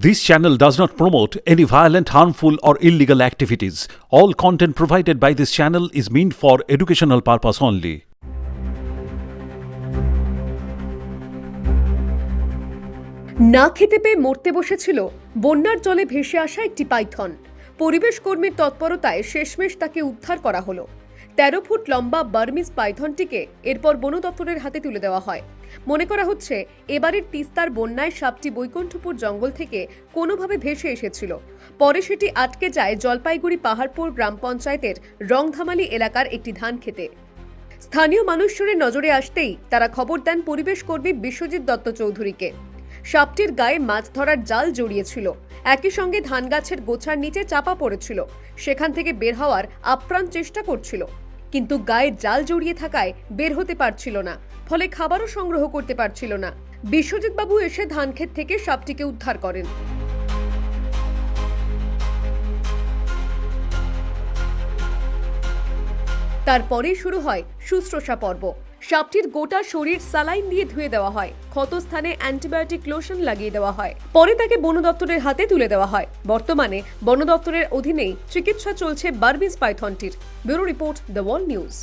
This channel does not promote any violent, harmful, or illegal activities. All content provided by this channel is meant for educational purpose only. না খেতে পেয়ে মরতে বসেছিল বন্যার জলে ভেসে আসা একটি পাইথন পরিবেশ কর্মীর তৎপরতায় শেষমেশ তাকে উদ্ধার করা হলো তেরো ফুট লম্বা বার্মিস পাইথনটিকে এরপর বন দপ্তরের হাতে তুলে দেওয়া হয়। মনে করা হচ্ছে, এবারের তিস্তার বন্যায় সাপটি বৈকুণ্ঠপুর জঙ্গল থেকে কোনোভাবে ভেসে এসেছিল। পরে সেটি আটকে যায় জলপাইগুড়ি পাহাড়পুর গ্রাম পঞ্চায়েতের রংধামালি এলাকার একটি ধান খেতে স্থানীয় মানুষজনের নজরে আসতেই তারা খবর দেন পরিবেশ কর্মী বিশ্বজিৎ দত্ত চৌধুরীকে। সাপটির গায়ে মাছ ধরার জাল জড়িয়েছিল। একই সঙ্গে ধান গাছের গোছার নিচে চাপা পড়েছিল। সেখান থেকে বের হওয়ার আপ্রাণ চেষ্টা করছিল। কিন্তু গায়ে জাল জড়িয়ে থাকায় বের হতে পারছিল না, ফলে খাবারও সংগ্রহ করতে পারছিল না। বিশ্বজিৎ বাবু এসে ধান ক্ষেত থেকে সাপটিকে উদ্ধার করেন। তারপরেই শুরু হয় শুশ্রূষা পর্ব। সাপটির গোটা শরীর সালাইন দিয়ে ধুয়ে দেওয়া হয়। ক্ষতস্থানে অ্যান্টিবায়োটিক লোশন লাগিয়ে দেওয়া হয়। পরে তাকে বন দপ্তরের হাতে তুলে দেওয়া হয়। বর্তমানে বন দপ্তরের অধীনেই চিকিৎসা চলছে বার্বিস পাইথনটির। Bureau report the Wall News.